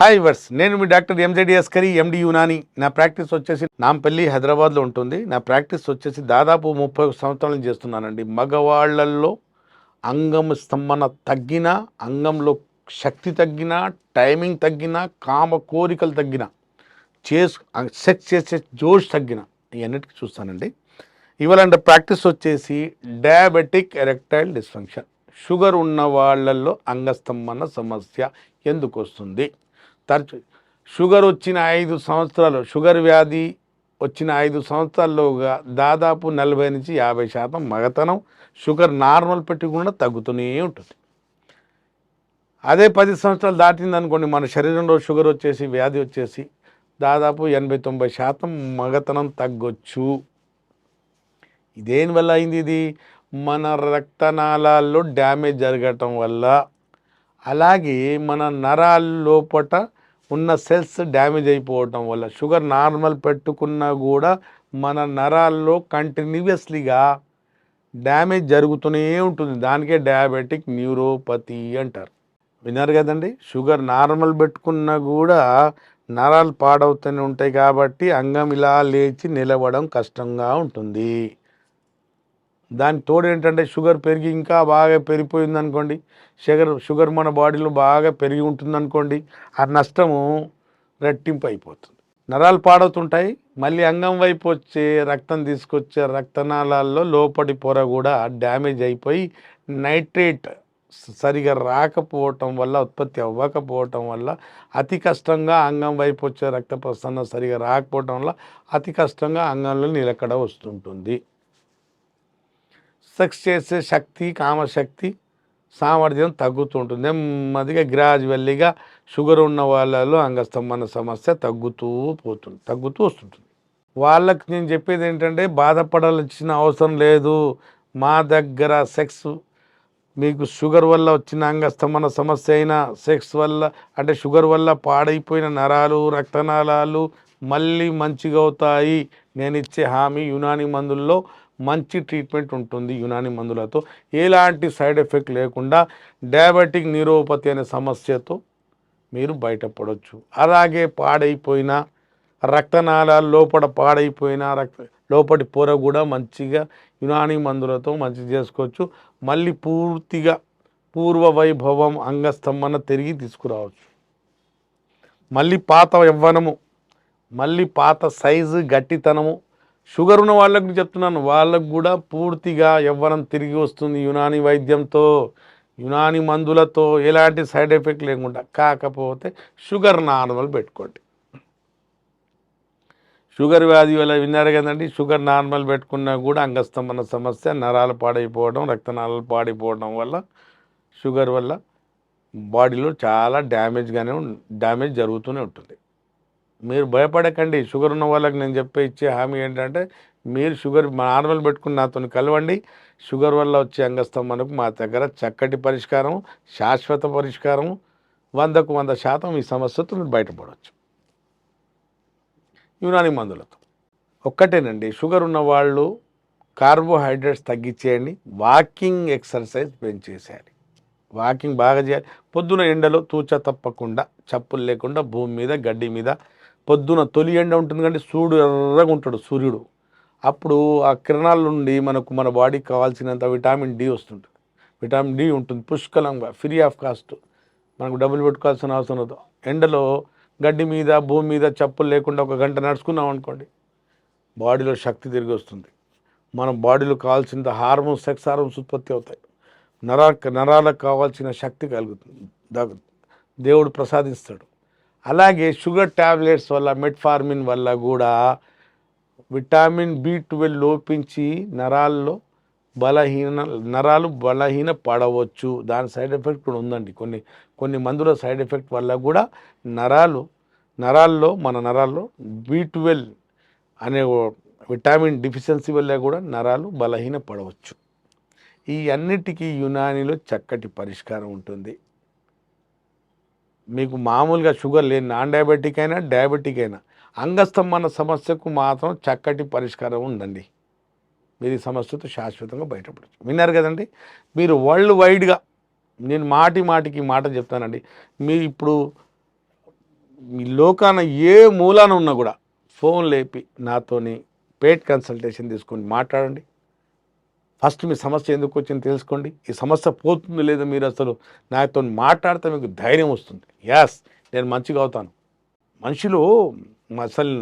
Hi verse నేను మీ doctor ఎంజెడిఎస్ Askari ఎండి యునాని నా practice వచ్చేసి నాంపల్లి హైదరాబాద్లో ఉంటుంది. నా ప్రాక్టీస్ వచ్చేసి దాదాపు ముప్పై సంవత్సరాల నుంచి చేస్తున్నానండి. మగవాళ్ళల్లో అంగం స్తంభన తగ్గిన అంగంలో శక్తి తగ్గిన టైమింగ్ తగ్గిన కామ కోరికలు తగ్గిన చేసు సెక్స్ చేసే జోష్ తగ్గిన ఇవన్నిటికీ చూస్తానండి. ఇవాళ ప్రాక్టీస్ వచ్చేసి డయాబెటిక్ ఎరెక్టైల్ డిస్ఫంక్షన్ షుగర్ ఉన్న వాళ్ళల్లో అంగస్తంభన సమస్య ఎందుకు వస్తుంది? తరచు షుగర్ వచ్చిన ఐదు సంవత్సరాలు షుగర్ వ్యాధి వచ్చిన ఐదు సంవత్సరాల్లోగా దాదాపు నలభై నుంచి యాభై శాతం మగతనం షుగర్ నార్మల్ పెట్టకుండా తగ్గుతూనే ఉంటుంది. అదే పది సంవత్సరాలు దాటింది అనుకోండి మన శరీరంలో షుగర్ వచ్చేసి వ్యాధి వచ్చేసి దాదాపు ఎనభై తొంభై శాతం మగతనం తగ్గొచ్చు. దేనివల్ల అయింది ఇది? మన రక్తనాళాల్లో డ్యామేజ్ జరగటం వల్ల అలాగే మన నరాల లోపట ఉన్న సెల్స్ డ్యామేజ్ అయిపోవటం వల్ల షుగర్ నార్మల్ పెట్టుకున్నా కూడా మన నరాల్లో కంటిన్యూస్లీగా డ్యామేజ్ జరుగుతూనే ఉంటుంది. దానికే డయాబెటిక్ న్యూరోపతి అంటారు. విన్నారు కదండి? షుగర్ నార్మల్ పెట్టుకున్నా కూడా నరాలు పాడవుతూనే ఉంటాయి కాబట్టి అంగం ఇలా లేచి నిలవడం కష్టంగా ఉంటుంది. దాని తోడు ఏంటంటే షుగర్ పెరిగి ఇంకా బాగా పెరిగిపోయింది అనుకోండి షుగర్ షుగర్ మన బాడీలో బాగా పెరిగి ఉంటుంది అనుకోండి ఆ నష్టము రెట్టింపు అయిపోతుంది నరాలు పాడవుతుంటాయి మళ్ళీ అంగం వైపు వచ్చే రక్తం తీసుకొచ్చే రక్తనాళాల్లో లోపటి పొర కూడా డ్యామేజ్ అయిపోయి నైట్రేట్ సరిగా రాకపోవటం వల్ల ఉత్పత్తి అవ్వకపోవటం వల్ల అతి కష్టంగా అంగం వైపు వచ్చే రక్త ప్రసరణ సరిగా రాకపోవటం వల్ల అతి కష్టంగా అంగంలో నిలకడ వస్తుంటుంది. సెక్స్ చేసే శక్తి కామశక్తి సామర్థ్యం తగ్గుతుంటుంది. నెమ్మదిగా గ్రాజువల్లీగా షుగర్ ఉన్న వాళ్ళలో అంగస్తంభన సమస్య తగ్గుతూ పోతుంది తగ్గుతూ వస్తుంటుంది. వాళ్ళకి నేను చెప్పేది ఏంటంటే బాధపడాల్సిన అవసరం లేదు. మా దగ్గర సెక్స్ మీకు షుగర్ వల్ల వచ్చిన అంగస్తంభన సమస్య అయినా సెక్స్ వల్ల అంటే షుగర్ వల్ల పాడైపోయిన నరాలు రక్తనాళాలు మళ్ళీ మంచిగా అవుతాయి నేను ఇచ్చే హామీ యునాని మందుల్లో మంచి ట్రీట్మెంట్ ఉంటుంది యునాని మందులతో. ఎలాంటి సైడ్ ఎఫెక్ట్ లేకుండా డయాబెటిక్ న్యూరోపతి అనే సమస్యతో మీరు బయటపడవచ్చు అలాగే పాడైపోయిన రక్తనాళాలు లోపల పాడైపోయిన రక్త లోపటి పొర కూడా మంచిగా యునాని మందులతో మంచి చేసుకోవచ్చు. మళ్ళీ పూర్తిగా పూర్వ వైభవం అంగస్తంభన తిరిగి తీసుకురావచ్చు. మళ్ళీ పాత యవ్వనము మళ్ళీ పాత సైజు గట్టితనము షుగర్ ఉన్న వాళ్ళకు చెప్తున్నాను. వాళ్ళకు కూడా పూర్తిగా యవ్వనం తిరిగి వస్తుంది యునాని వైద్యంతో యునాని మందులతో ఎలాంటి సైడ్ ఎఫెక్ట్ లేకుండా. కాకపోతే షుగర్ నార్మల్ పెట్టుకోండి. షుగర్ వ్యాధి వల్ల విన్నారు కదండి షుగర్ నార్మల్ పెట్టుకున్నా కూడా అంగస్తంభన సమస్య నరాలు పాడైపోవడం రక్తనాళాలు పాడైపోవడం వల్ల షుగర్ వల్ల బాడీలో చాలా డ్యామేజ్గానే డ్యామేజ్ జరుగుతూనే ఉంటుంది. మీరు భయపడకండి. షుగర్ ఉన్న వాళ్ళకి నేను చెప్పే ఇచ్చే హామీ ఏంటంటే మీరు షుగర్ నార్మల్ పెట్టుకుని నాతో కలవండి. షుగర్ వల్ల వచ్చే అంగస్తంభనకు మా దగ్గర చక్కటి పరిష్కారం శాశ్వత పరిష్కారం వందకు వంద శాతం ఈ సమస్యతో మీరు బయటపడవచ్చు. యునాని మందులతో. ఒక్కటేనండి షుగర్ ఉన్న వాళ్ళు కార్బోహైడ్రేట్స్ తగ్గించేయండి వాకింగ్ ఎక్సర్సైజ్ పెంచేసేయాలి వాకింగ్ బాగా చేయాలి. పొద్దున ఎండలో తూచ తప్పకుండా చప్పులు లేకుండా భూమి మీద గడ్డి మీద పొద్దున తొలి ఎండ ఉంటుంది కంటే సూడు ఎర్రగా ఉంటాడు సూర్యుడు. అప్పుడు ఆ కిరణాల నుండి మనకు మన బాడీకి కావాల్సినంత విటామిన్ డి వస్తుంటుంది విటామిన్ డి ఉంటుంది. పుష్కలంగా ఫ్రీ ఆఫ్ కాస్ట్. మనకు డబ్బులు పెట్టుకోవాల్సిన అవసరం లేదు ఎండలో గడ్డి మీద భూమి మీద చెప్పులు లేకుండా ఒక గంట నడుచుకున్నాం అనుకోండి బాడీలో శక్తి తిరిగి వస్తుంది. మన బాడీలో కావాల్సిన హార్మోన్స్ సెక్స్ హార్మోన్స్ ఉత్పత్తి అవుతాయి. నరా నరాలకు కావాల్సిన శక్తి కలుగుతుంది దేవుడు ప్రసాదిస్తాడు. అలాగే షుగర్ ట్యాబ్లెట్స్ వల్ల మెట్ఫార్మిన్ వల్ల కూడా విటామిన్ బి ట్వెల్వ్ లోపించి నరాల్లో బలహీన నరాలు బలహీన పడవచ్చు. దాని సైడ్ ఎఫెక్ట్ కూడా ఉందండి. కొన్ని కొన్ని మందుల సైడ్ ఎఫెక్ట్ వల్ల కూడా నరాలు నరాల్లో మన నరాల్లో బి ట్వెల్వ్ అనే విటామిన్ డిఫిషియన్సీ వల్ల కూడా నరాలు బలహీన పడవచ్చు. ఈ అన్నిటికీ యునానిలో చక్కటి పరిష్కారం ఉంటుంది. మీకు మామూలుగా షుగర్ లేని నాన్ డయాబెటిక్ అయినా డయాబెటిక్ అయినా అంగస్తంభన సమస్యకు మాత్రం చక్కటి పరిష్కారం ఉందండి. మీరు ఈ సమస్యతో శాశ్వతంగా బయటపడచ్చు. విన్నారు కదండి? మీరు వరల్డ్ వైడ్గా నేను మాటి మాటికి మాట చెప్తానండి. మీరు ఇప్పుడు మీ లోకాన ఏ మూలాన ఉన్నా కూడా ఫోన్ లేపి నాతోని పేట్ కన్సల్టేషన్ తీసుకొని మాట్లాడండి. ఫస్ట్ మీ సమస్య ఎందుకు వచ్చింది తెలుసుకోండి. ఈ సమస్య పోతుంది లేదా మీరు అసలు నాతో మాట్లాడితే మీకు ధైర్యం వస్తుంది. యాస్ నేను మంచిగా అవుతాను. మనిషిలో అసలు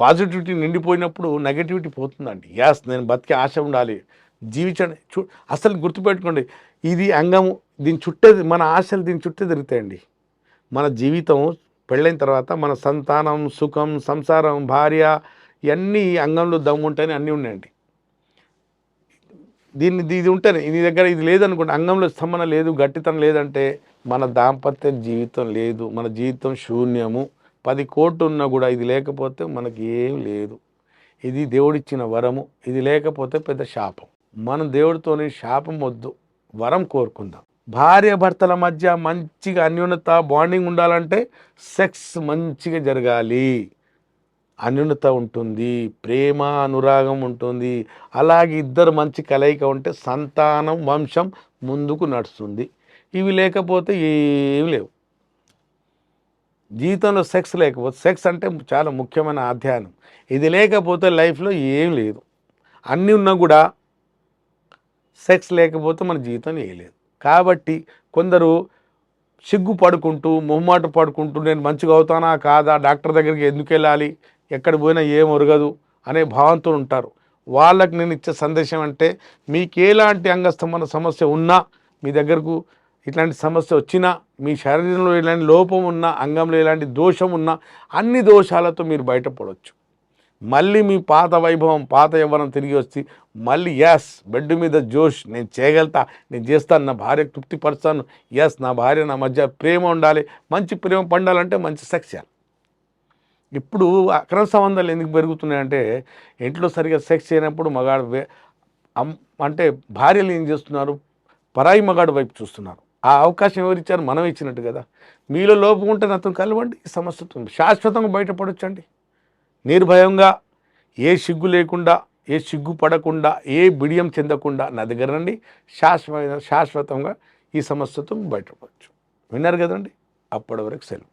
పాజిటివిటీ నిండిపోయినప్పుడు నెగటివిటీ పోతుందండి. యాస్ నేను బతికే ఆశ ఉండాలి. జీవించండి. చూ అసలు గుర్తుపెట్టుకోండి. ఇది అంగము దీని చుట్టేది మన ఆశలు దీని చుట్టే తిరుగుతాయండి. మన జీవితం పెళ్ళైన తర్వాత మన సంతానం సుఖం సంసారం భార్య ఇవన్నీ అంగంలో దమ్ము ఉంటాయని అన్నీ ఉన్నాయండి. దీన్ని ఇది ఉంటేనే ఇది దగ్గర ఇది లేదనుకోండి అంగంలో స్తంభన లేదు గట్టితనం లేదంటే మన దాంపత్య జీవితం లేదు మన జీవితం శూన్యము. పది కోట్లు ఉన్నా కూడా ఇది లేకపోతే మనకి ఏం లేదు. ఇది దేవుడిచ్చిన వరము ఇది లేకపోతే పెద్ద శాపం. మనం దేవుడితోని శాపం వద్దు వరం కోరుకుందాం. భార్య భర్తల మధ్య మంచిగా అన్యోన్యత బాండింగ్ ఉండాలంటే సెక్స్ మంచిగా జరగాలి. అన్యోన్యత ఉంటుంది ప్రేమ అనురాగం ఉంటుంది. అలాగే ఇద్దరు మంచి కలయిక ఉంటే సంతానం వంశం ముందుకు నడుస్తుంది. ఇవి లేకపోతే ఏమి లేవు. జీవితంలో సెక్స్ లేకపోతే సెక్స్ అంటే చాలా ముఖ్యమైన అధ్యయనం ఇది లేకపోతే లైఫ్లో ఏం లేదు. అన్నీ ఉన్నా కూడా సెక్స్ లేకపోతే మన జీవితం ఏం లేదు. కాబట్టి కొందరు సిగ్గు పడుకుంటూ మొహమాట పడుకుంటూ నేను మంచిగా అవుతానా? కాదా? డాక్టర్ దగ్గరికి ఎందుకు వెళ్ళాలి? ఎక్కడ పోయినా ఏం ఒరగదు అనే భావంతో ఉంటారు. వాళ్ళకి నేను ఇచ్చే సందేశం అంటే మీకు ఎలాంటి అంగస్తంభన సమస్య ఉన్నా మీ దగ్గరకు ఇట్లాంటి సమస్య వచ్చినా మీ శరీరంలో ఇలాంటి లోపం ఉన్నా అంగంలో ఇలాంటి దోషం ఉన్నా అన్ని దోషాలతో మీరు బయటపడవచ్చు మళ్ళీ మీ పాత వైభవం పాత యవ్వనం తిరిగి వచ్చి మళ్ళీ ఎస్ బెడ్ మీద జోష్ నేను చేయగలుగుతా నేను చేస్తాను నా భార్యకు తృప్తిపరుస్తాను ఎస్ నా భార్య నా మధ్య ప్రేమ ఉండాలి మంచి ప్రేమ పండాలంటే మంచి సెక్స్ చేయాలి. ఇప్పుడు అక్రమ సంబంధాలు ఎందుకు పెరుగుతున్నాయంటే ఇంట్లో సరిగా సెక్స్ చేయనప్పుడు మగాడు అంటే భార్యలు ఏం చేస్తున్నారు? పరాయి మగాడు వైపు చూస్తున్నారు. ఆ అవకాశం ఎవరిచ్చారు మనం ఇచ్చినట్టు కదా. మీలో లోపం ఉంటే అతను కలవండి ఈ సమస్యతో శాశ్వతంగా బయటపడొచ్చండి. నిర్భయంగా ఏ సిగ్గు లేకుండా ఏ సిగ్గు పడకుండా ఏ బిడియం చెందకుండా నా దగ్గర రండి. శాశ్వత శాశ్వతంగా ఈ సమస్యతో బయటపడవచ్చు విన్నారు కదండి? అప్పటి వరకు సెలవు.